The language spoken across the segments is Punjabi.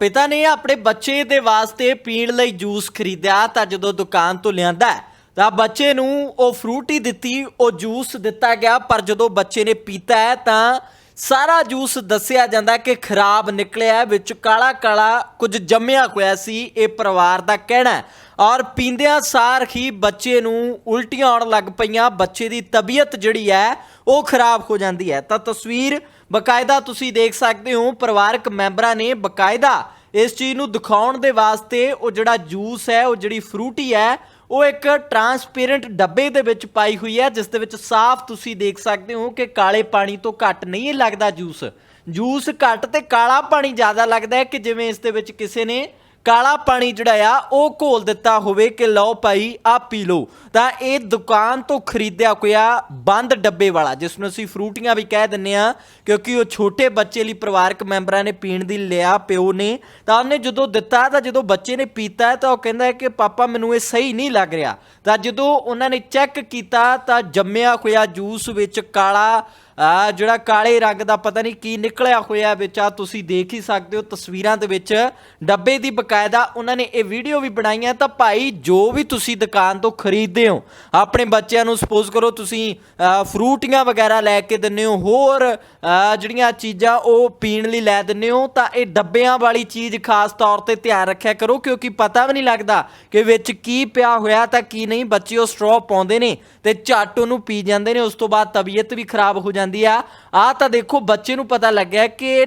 ਪਿਤਾ ਨੇ ਆਪਣੇ ਬੱਚੇ ਦੇ ਵਾਸਤੇ ਪੀਣ ਲਈ ਜੂਸ ਖਰੀਦਿਆ ਤਾਂ ਜਦੋਂ ਦੁਕਾਨ ਤੋਂ ਲਿਆਂਦਾ ਤਾਂ ਬੱਚੇ ਨੂੰ ਉਹ ਫਰੂਟ ਹੀ ਦਿੱਤੀ, ਉਹ ਜੂਸ ਦਿੱਤਾ ਗਿਆ, ਪਰ ਜਦੋਂ ਬੱਚੇ ਨੇ ਪੀਤਾ ਹੈ ਤਾਂ ਸਾਰਾ ਜੂਸ ਦੱਸਿਆ ਜਾਂਦਾ ਕਿ ਖਰਾਬ ਨਿਕਲਿਆ ਵਿੱਚ ਕਾਲਾ ਕਾਲਾ ਕੁਝ ਜੰਮਿਆ ਹੋਇਆ ਸੀ, ਇਹ ਪਰਿਵਾਰ ਦਾ ਕਹਿਣਾ ਔਰ ਪੀਂਦਿਆਂ ਸਾਰ ਹੀ ਬੱਚੇ ਨੂੰ ਉਲਟੀਆਂ ਆਉਣ ਲੱਗ ਪਈਆਂ, ਬੱਚੇ ਦੀ ਤਬੀਅਤ ਜਿਹੜੀ ਹੈ, ਉਹ ਖਰਾਬ ਹੋ ਜਾਂਦੀ ਹੈ। ਤਾਂ ਤਸਵੀਰ ਬਕਾਇਦਾ ਤੁਸੀਂ ਦੇਖ ਸਕਦੇ ਹੋ, ਪਰਿਵਾਰਕ ਮੈਂਬਰਾਂ ਨੇ ਬਕਾਇਦਾ ਇਸ ਚੀਜ਼ ਨੂੰ ਦਿਖਾਉਣ ਦੇ ਵਾਸਤੇ ਉਹ ਜਿਹੜਾ ਜੂਸ ਹੈ, ਉਹ ਜਿਹੜੀ ਫਰੂਟੀ ਹੈ ਉਹ ਇੱਕ ਟਰਾਂਸਪੇਰੈਂਟ ਡੱਬੇ ਦੇ ਵਿੱਚ ਪਾਈ ਹੋਈ ਹੈ, ਜਿਸ ਦੇ ਵਿੱਚ ਸਾਫ਼ ਤੁਸੀਂ ਦੇਖ ਸਕਦੇ ਹੋ ਕਿ ਕਾਲੇ ਪਾਣੀ ਤੋਂ ਘੱਟ ਨਹੀਂ ਲੱਗਦਾ ਜੂਸ। ਜੂਸ ਘੱਟ ਤੇ ਕਾਲਾ ਪਾਣੀ ਜ਼ਿਆਦਾ ਲੱਗਦਾ ਹੈ ਕਿ ਜਿਵੇਂ ਇਸ ਦੇ ਵਿੱਚ ਕਿਸੇ ਨੇ ਕਾਲਾ ਪਾਣੀ ਜਿਹੜਾ ਆ ਉਹ ਘੋਲ ਦਿੱਤਾ ਹੋਵੇ ਕਿ ਲਓ ਭਾਈ ਆ ਪੀ ਲਓ। ਤਾਂ ਇਹ ਦੁਕਾਨ ਤੋਂ ਖਰੀਦਿਆ ਹੋਇਆ ਬੰਦ ਡੱਬੇ ਵਾਲਾ, ਜਿਸ ਨੂੰ ਅਸੀਂ ਫਰੂਟੀਆਂ ਵੀ ਕਹਿ ਦਿੰਨੇ ਆ ਕਿਉਂਕਿ ਉਹ ਛੋਟੇ ਬੱਚੇ ਲਈ ਪਰਿਵਾਰਕ ਮੈਂਬਰਾਂ ਨੇ ਪੀਣ ਦੀ ਲਿਆ ਪਿਓ ਨੇ। ਤਾਂ ਉਹਨੇ ਜਦੋਂ ਦਿੱਤਾ, ਤਾਂ ਜਦੋਂ ਬੱਚੇ ਨੇ ਪੀਤਾ, ਤਾਂ ਉਹ ਕਹਿੰਦਾ ਕਿ ਪਾਪਾ, ਮੈਨੂੰ ਇਹ ਸਹੀ ਨਹੀਂ ਲੱਗ ਰਿਹਾ। ਤਾਂ ਜਦੋਂ ਉਹਨਾਂ ਨੇ ਚੈੱਕ ਕੀਤਾ, ਤਾਂ ਜੰਮਿਆ ਹੋਇਆ ਜੂਸ ਵਿੱਚ ਕਾਲਾ ਆ ਜਿਹੜਾ ਕਾਲੇ ਰੰਗ ਦਾ ਪਤਾ ਨਹੀਂ ਕੀ ਨਿਕਲਿਆ ਹੋਇਆ ਵਿੱਚ ਆ ਤੁਸੀਂ ਦੇਖ ਹੀ ਸਕਦੇ ਹੋ ਤਸਵੀਰਾਂ ਦੇ ਵਿੱਚ। ਡੱਬੇ ਦੀ ਬਕਾਇਦਾ ਉਹਨਾਂ ਨੇ ਇਹ ਵੀਡੀਓ ਵੀ ਬਣਾਈਆਂ ਤਾਂ ਭਾਈ ਜੋ ਵੀ ਤੁਸੀਂ ਦੁਕਾਨ ਤੋਂ ਖਰੀਦਦੇ ਹੋ, ਆਪਣੇ ਬੱਚਿਆਂ ਨੂੰ ਸਪੋਜ਼ ਕਰੋ ਤੁਸੀਂ ਫਰੂਟੀਆਂ ਵਗੈਰਾ ਲੈ ਕੇ ਦਿੰਦੇ ਹੋ, ਹੋਰ ਜਿਹੜੀਆਂ ਚੀਜ਼ਾਂ ਉਹ ਪੀਣ ਲਈ ਲੈ ਦਿੰਦੇ ਹੋ, ਤਾਂ ਇਹ ਡੱਬਿਆਂ ਵਾਲੀ ਚੀਜ਼ ਖਾਸ ਤੌਰ ਤੇ ਧਿਆਨ ਰੱਖਿਆ ਕਰੋ, ਕਿਉਂਕਿ ਪਤਾ ਵੀ ਨਹੀਂ ਲੱਗਦਾ ਕਿ ਵਿੱਚ ਕੀ ਪਿਆ ਹੋਇਆ ਤਾਂ ਕੀ ਨਹੀਂ। ਬੱਚੇ ਉਹ ਸਟ੍ਰੋ ਪਾਉਂਦੇ ਨੇ ਤੇ ਝੱਟ ਉਹਨੂੰ ਪੀ ਜਾਂਦੇ ਨੇ, ਉਸ ਤੋਂ ਬਾਅਦ ਤਬੀਅਤ ਵੀ ਖਰਾਬ ਹੋ ਜਾਂਦੀ ਆ। ਆ ਤਾਂ ਦੇਖੋ, ਬੱਚੇ ਨੂੰ ਪਤਾ ਲੱਗਿਆ ਕਿ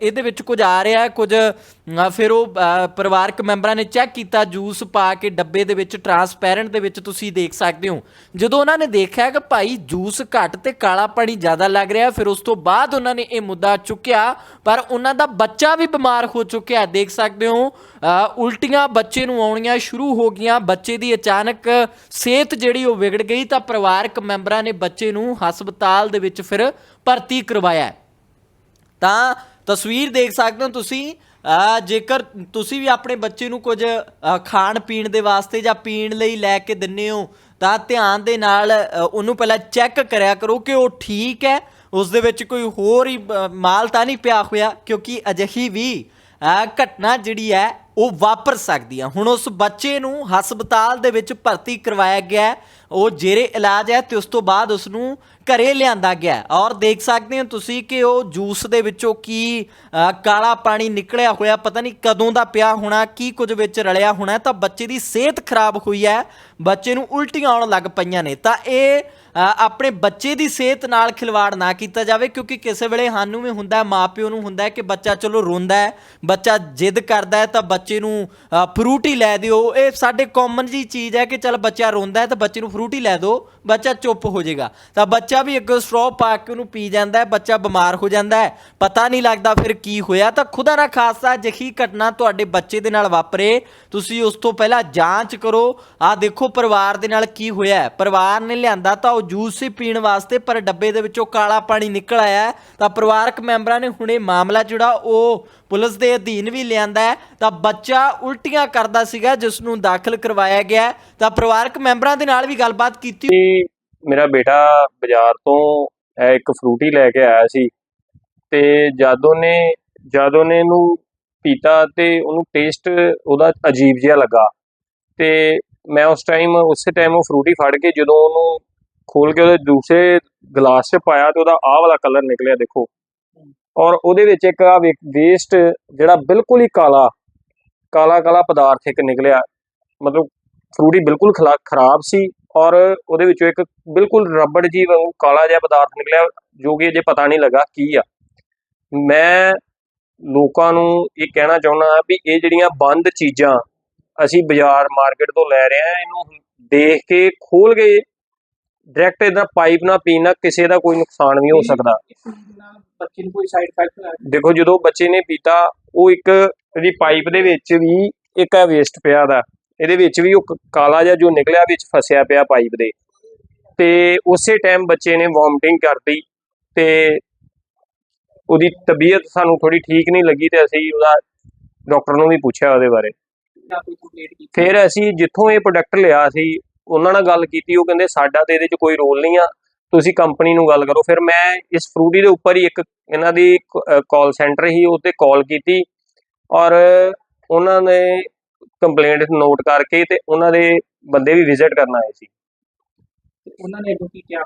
ਇਹਦੇ ਵਿੱਚ ਕੁਝ ਆ ਰਿਹਾ ਕੁਝ ਫਿਰ ਉਹ ਪਰਿਵਾਰਕ ਮੈਂਬਰਾਂ ਨੇ ਚੈੱਕ ਕੀਤਾ, ਜੂਸ ਪਾ ਕੇ ਡੱਬੇ ਦੇ ਵਿੱਚ, ਟਰਾਂਸਪੈਰੈਂਟ ਦੇ ਵਿੱਚ ਤੁਸੀਂ ਦੇਖ ਸਕਦੇ ਹੋ। ਜਦੋਂ ਉਹਨਾਂ ਨੇ ਦੇਖਿਆ ਕਿ ਭਾਈ ਜੂਸ ਘੱਟ ਤੇ ਕਾਲਾ ਪਾਣੀ ਜ਼ਿਆਦਾ ਲੱਗ ਰਿਹਾ, ਫਿਰ ਉਸ ਤੋਂ ਬਾਅਦ ਉਹਨਾਂ ਨੇ ਇਹ ਮੁੱਦਾ ਚੁੱਕਿਆ। ਪਰ ਉਹਨਾਂ ਦਾ ਬੱਚਾ ਵੀ ਬਿਮਾਰ ਹੋ ਚੁੱਕਿਆ, ਦੇਖ ਸਕਦੇ ਹੋ। ਉਲਟੀਆਂ ਬੱਚੇ ਨੂੰ ਆਉਣੀਆਂ ਸ਼ੁਰੂ ਹੋ ਗਈਆਂ। ਬੱਚੇ ਦੀ ਅਚਾਨਕ ਸਿਹਤ ਜਿਹੜੀ ਉਹ ਵਿਗੜ ਗਈ ਤਾਂ ਪਰਿਵਾਰਕ ਮੈਂਬਰਾਂ ਨੇ ਬੱਚੇ ਨੂੰ ਹਸਪਤਾਲ ਦੇ ਵਿੱਚ ਫਿਰ ਭਰਤੀ ਕਰਵਾਇਆ ਤਾਂ ਤਸਵੀਰ ਦੇਖ ਸਕਦੇ ਹੋ ਤੁਸੀਂ। ਜੇਕਰ ਤੁਸੀਂ ਵੀ ਆਪਣੇ ਬੱਚੇ ਨੂੰ ਕੁਝ ਖਾਣ ਪੀਣ ਦੇ ਵਾਸਤੇ ਜਾਂ ਪੀਣ ਲਈ ਲੈ ਕੇ ਦਿੰਨੇ ਹੋ, ਤਾਂ ਧਿਆਨ ਦੇ ਨਾਲ ਉਹਨੂੰ ਪਹਿਲਾਂ ਚੈੱਕ ਕਰਿਆ ਕਰੋ ਕਿ ਉਹ ਠੀਕ ਹੈ। ਉਸ ਦੇ ਵਿੱਚ ਕੋਈ ਹੋਰ ਹੀ ਮਾਲ ਤਾਂ ਨਹੀਂ ਪਿਆ ਹੋਇਆ, ਕਿਉਂਕਿ ਅਜਿਹੀ ਵੀ ਘਟਨਾ ਜਿਹੜੀ ਹੈ, ਉਹ ਵਾਪਰ ਸਕਦੀ ਆ। ਹੁਣ ਉਸ ਬੱਚੇ ਨੂੰ ਹਸਪਤਾਲ ਦੇ ਵਿੱਚ ਭਰਤੀ ਕਰਵਾਇਆ ਗਿਆ ਉਹ ਜੇਰੇ ਇਲਾਜ ਹੈ ਤੇ ਉਸ ਤੋਂ ਬਾਅਦ ਉਸ ਨੂੰ ਘਰੇ ਲਿਆਂਦਾ ਗਿਆ ਔਰ ਦੇਖ ਸਕਦੇ ਹੋ ਤੁਸੀਂ ਕਿ ਉਹ ਜੂਸ ਦੇ ਵਿੱਚੋਂ ਕੀ ਕਾਲਾ ਪਾਣੀ ਨਿਕਲਿਆ ਹੋਇਆ, ਪਤਾ ਨਹੀਂ ਕਦੋਂ ਦਾ ਪਿਆ ਹੋਣਾ, ਕੀ ਕੁਝ ਵਿੱਚ ਰਲਿਆ ਹੋਣਾ ਤਾਂ ਬੱਚੇ ਦੀ ਸਿਹਤ ਖਰਾਬ ਹੋਈ ਹੈ। ਬੱਚੇ ਨੂੰ ਉਲਟੀਆਂ ਆਉਣ ਲੱਗ ਪਈਆਂ ਨੇ। ਤਾਂ ਇਹ ਆਪਣੇ ਬੱਚੇ ਦੀ ਸਿਹਤ ਨਾਲ ਖਿਲਵਾੜ ਨਾ ਕੀਤਾ ਜਾਵੇ ਕਿਉਂਕਿ ਕਿਸੇ ਵੇਲੇ ਸਾਨੂੰ ਵੀ ਹੁੰਦਾ ਹੈ, ਮਾਪਿਓ ਨੂੰ ਹੁੰਦਾ ਕਿ ਬੱਚਾ ਚਲੋ ਰੋਂਦਾ ਹੈ ਬੱਚਾ ਜਿੱਦ ਕਰਦਾ ਹੈ ਤਾਂ ਬੱਚੇ ਨੂੰ ਅ, ਫਰੂਟ ਹੀ ਲੈ ਦਿਓ। ਇਹ ਸਾਡੇ ਕਾਮਨ ਜੀ ਚੀਜ਼ ਹੈ ਕਿ ਚਲ ਬੱਚਾ ਰੋਂਦਾ ਹੈ ਤਾਂ ਬੱਚੇ ਨੂੰ ਫਰੂਟ ਹੀ ਲੈ ਦਿਓ ਬੱਚਾ ਚੁੱਪ ਹੋ ਜਾਏਗਾ। ਤਾਂ ਬੱਚਾ ਵੀ ਅੱਗੇ ਸਟ੍ਰੋ ਪਾ ਕੇ ਉਹਨੂੰ ਪੀ ਜਾਂਦਾ ਹੈ ਬੱਚਾ ਬਿਮਾਰ ਹੋ ਜਾਂਦਾ ਹੈ ਪਤਾ ਨਹੀਂ ਲੱਗਦਾ ਫਿਰ ਕੀ ਹੋਇਆ। ਤਾਂ ਖੁਦਾ ਨਾ ਖਾਸਾ ਜਿਹੀ ਘਟਨਾ ਤੁਹਾਡੇ ਬੱਚੇ ਦੇ ਨਾਲ ਵਾਪਰੇ ਤੁਸੀਂ ਉਸ ਤੋਂ ਪਹਿਲਾਂ ਜਾਂਚ ਕਰੋ। ਆ ਦੇਖੋ ਪਰਿਵਾਰ ਦੇ ਨਾਲ ਕੀ ਹੋਇਆ ਪਰਿਵਾਰ ਨੇ ਲਿਆਂਦਾ ਤਾਂ ਉਹ ਜੂਸ ਹੀ ਪੀਣ ਵਾਸਤੇ, ਪਰ ਡੱਬੇ ਦੇ ਵਿੱਚੋਂ ਕਾਲਾ ਪਾਣੀ ਨਿਕਲ ਆਇਆ ਤਾਂ ਪਰਿਵਾਰਕ ਮੈਂਬਰਾਂ ਨੇ ਹੁਣੇ ਮਾਮਲਾ ਜਿਹੜਾ, ਉਹ ਪੁਲਿਸ ਦੇ ਅਧੀਨ ਵੀ ਲਿਆਂਦਾ ਤਾਂ ਬੱਚਾ ਉਲਟੀਆਂ ਕਰਦਾ ਸੀਗਾ, ਜਿਸ ਨੂੰ ਦਾਖਲ ਕਰਵਾਇਆ ਗਿਆ ਤਾਂ ਪਰਿਵਾਰਕ ਮੈਂਬਰਾਂ ਦੇ ਨਾਲ ਵੀ ਗੱਲਬਾਤ ਕੀਤੀ ਮੇਰਾ ਬੇਟਾ ਬਾਜ਼ਾਰ ਤੋਂ ਇੱਕ ਫਰੂਟੀ ਲੈ ਕੇ ਆਇਆ ਸੀ। ਤੇ ਜਦ ਉਹਨੇ ਜਦ ਉਹਨੇ ਇਹਨੂੰ ਪੀਤਾ ਤੇ ਉਹਨੂੰ ਟੇਸਟ ਉਹਦਾ ਅਜੀਬ ਜਿਹਾ ਲੱਗਾ। ਤੇ ਮੈਂ ਉਸ ਟਾਈਮ ਉਸੇ ਟਾਈਮ ਉਹ ਫਰੂਟੀ ਫੜ ਕੇ ਜਦੋਂ ਉਹਨੂੰ ਖੋਲ ਕੇ ਉਹਦੇ ਦੂਸਰੇ ਗਲਾਸ 'ਚ ਪਾਇਆ ਤੇ ਉਹਦਾ ਆਹ ਵਾਲਾ ਕਲਰ ਨਿਕਲਿਆ, ਦੇਖੋ। ਔਰ ਉਹਦੇ ਵਿੱਚ ਇੱਕ ਆ ਵੇਸਟ ਜਿਹੜਾ ਬਿਲਕੁਲ ਹੀ ਕਾਲਾ ਕਾਲਾ ਕਾਲਾ ਪਦਾਰਥ ਇੱਕ ਨਿਕਲਿਆ। ਮਤਲਬ ਫਰੂਟੀ ਬਿਲਕੁਲ ਖਲਾ- ਖਰਾਬ ਸੀ ਔਰ ਉਹਦੇ ਵਿੱਚੋਂ ਇੱਕ ਬਿਲਕੁਲ ਰਬੜ ਜੀ ਵਾਂਗੂ ਕਾਲਾ ਜਿਹਾ ਪਦਾਰਥ ਨਿਕਲਿਆ, ਜੋ ਕਿ ਅਜੇ ਪਤਾ ਨਹੀਂ ਲੱਗਾ ਕੀ ਆ। ਮੈਂ ਲੋਕਾਂ ਨੂੰ ਇਹ ਕਹਿਣਾ ਚਾਹੁੰਦਾ ਵੀ ਇਹ ਜਿਹੜੀਆਂ ਬੰਦ ਚੀਜ਼ਾਂ ਅਸੀਂ ਬਾਜ਼ਾਰ ਮਾਰਕੀਟ ਤੋਂ ਲੈ ਰਹੇ ਆ ਇਹਨੂੰ ਦੇਖ ਕੇ ਖੋਲ ਕੇ ਡਾਇਰੈਕਟ ਇਹਦਾ ਪਾਈਪ ਨਾਲ ਪੀਣ ਨਾਲ ਕਿਸੇ ਦਾ ਕੋਈ ਨੁਕਸਾਨ ਵੀ ਹੋ ਸਕਦਾ। ਬੱਚੇ ਨੂੰ ਕੋਈ ਸਾਈਡ ਇਫੈਕਟ ਦੇਖੋ ਜਦੋਂ ਬੱਚੇ ਨੇ ਪੀਤਾ ਉਹ ਇੱਕ ਇਹਦੀ ਪਾਈਪ ਦੇ ਵਿੱਚ ਵੀ ਇੱਕ ਆ ਵੇਸਟ ਪਿਆ ਦਾ। ਇਹਦੇ ਵਿੱਚ ਵੀ ਉਹ ਕਾਲਾ ਜਿਹਾ ਜੋ ਨਿਕਲਿਆ ਵਿੱਚ ਫਸਿਆ ਪਿਆ ਪਾਈਪ ਦੇ। ਤੇ ਉਸੇ ਟਾਈਮ ਬੱਚੇ ਨੇ ਵੋਮਟਿੰਗ ਕਰਦੀ ਤੇ ਉਹਦੀ ਤਬੀਅਤ ਸਾਨੂੰ ਥੋੜੀ ਠੀਕ ਨਹੀਂ ਲੱਗੀ ਤੇ ਅਸੀਂ ਉਹਦਾ ਡਾਕਟਰ ਨੂੰ ਵੀ ਪੁੱਛਿਆ ਉਹਦੇ ਬਾਰੇ। ਜਾਂ ਕੋਈ ਕੰਪਲੀਟ ਕੀਤੀ? ਫਿਰ ਅਸੀਂ ਜਿੱਥੋਂ ਇਹ ਪ੍ਰੋਡਕਟ ਲਿਆ ਸੀ ਉਹਨਾਂ ਨਾਲ ਗੱਲ ਕੀਤੀ ਉਹ ਕਹਿੰਦੇ ਸਾਡਾ ਤੇ ਇਹਦੇ 'ਚ ਕੋਈ ਰੋਲ ਨਹੀਂ ਆ ਤੁਸੀਂ ਕੰਪਨੀ ਨੂੰ ਗੱਲ ਕਰੋ। ਫਿਰ ਮੈਂ ਇਸ ਫਰੂਟੀ ਦੇ ਉੱਪਰ ਹੀ ਇੱਕ ਇਹਨਾਂ ਦੀ ਕਾਲ ਸੈਂਟਰ ਹੀ ਉਹ ਤੇ ਕਾਲ ਕੀਤੀ ਔਰ ਉਹਨਾਂ ਨੇ ਕੰਪਲੇਂਟ ਨੋਟ ਕਰਕੇ ਤੇ ਉਹਨਾਂ ਦੇ ਬੰਦੇ ਵੀ ਵਿਜ਼ਿਟ ਕਰਨ ਆਏ ਸੀ। ਉਹਨਾਂ ਨੇ ਕੀ ਕਿਹਾ?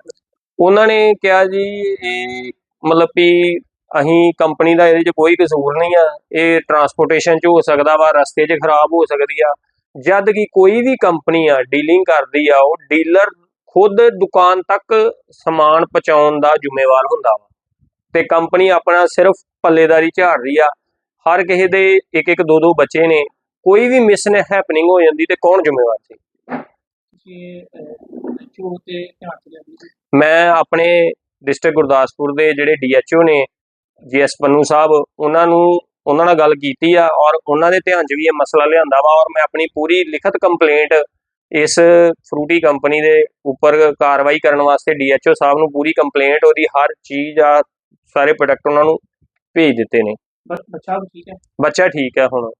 ਉਹਨਾਂ ਨੇ ਕਿਹਾ ਜੀ ਇਹ ਮਤਲਬ ਵੀ ਅਸੀਂ ਕੰਪਨੀ ਦਾ ਇਹਦੇ 'ਚ ਕੋਈ ਕਸੂਰ ਨਹੀਂ ਆ। ਇਹ ਟਰਾਂਸਪੋਰਟੇਸ਼ਨ 'ਚ ਹੋ ਸਕਦਾ ਵਾ ਰਸਤੇ 'ਚ ਖਰਾਬ ਹੋ ਸਕਦੀ ਆ। ਜਦ ਕਿ ਕੋਈ ਵੀ ਕੰਪਨੀ ਆ ਡੀਲਿੰਗ ਕਰਦੀ ਆ ਉਹ ਡੀਲਰ ਖੁਦ ਦੁਕਾਨ ਤੱਕ ਸਮਾਨ ਪਹੁੰਚਾਉਣ ਦਾ ਜ਼ਿੰਮੇਵਾਰ ਹੁੰਦਾ ਵਾ। ਤੇ ਕੰਪਨੀ ਆਪਣਾ ਸਿਰਫ ਪੱਲੇਦਾਰੀ ਝਾੜ ਰਹੀ ਆ। ਹਰ ਕਿਸੇ ਦੇ ਇੱਕ ਇੱਕ ਦੋ ਦੋ ਬੱਚੇ ਨੇ। ਕੋਈ ਵੀ ਮਿਸ ਹੈਪਨਿੰਗ ਹੋ ਜਾਂਦੀ ਤੇ ਕੌਣ ਜ਼ਿੰਮੇਵਾਰ ਸੀ। ਮੈਂ ਆਪਣੇ ਡਿਸਟ੍ਰਿਕਟ ਗੁਰਦਾਸਪੁਰ ਦੇ ਜਿਹੜੇ ਡੀਐਚਓ ਨੇ ਜੀਐਸ ਪੰਨੂ ਸਾਹਿਬ ਉਹਨਾਂ ਨੂੰ ਉਹਨਾਂ ਨਾਲ ਗੱਲ ਕੀਤੀ ਆ ਔਰ ਉਹਨਾਂ ਦੇ ਧਿਆਨ 'ਚ ਵੀ ਇਹ ਮਸਲਾ ਲਿਆਂਦਾ ਵਾ ਔਰ ਮੈਂ ਆਪਣੀ ਪੂਰੀ ਲਿਖਤ ਕੰਪਲੇਂਟ ਇਸ ਫਰੂਟੀ ਕੰਪਨੀ ਦੇ ਉੱਪਰ ਕਾਰਵਾਈ ਕਰਨ ਵਾਸਤੇ ਡੀਐਚਓ ਸਾਹਿਬ ਨੂੰ ਪੂਰੀ ਕੰਪਲੇਂਟ ਉਹਦੀ ਹਰ ਚੀਜ਼ ਆ ਸਾਰੇ ਪ੍ਰੋਡਕਟ ਉਹਨਾਂ ਨੂੰ ਭੇਜ ਦਿੱਤੇ ਨੇ। ਬੱਚਾ ਠੀਕ ਹੈ? ਬੱਚਾ ਠੀਕ ਹੈ ਹੁਣ।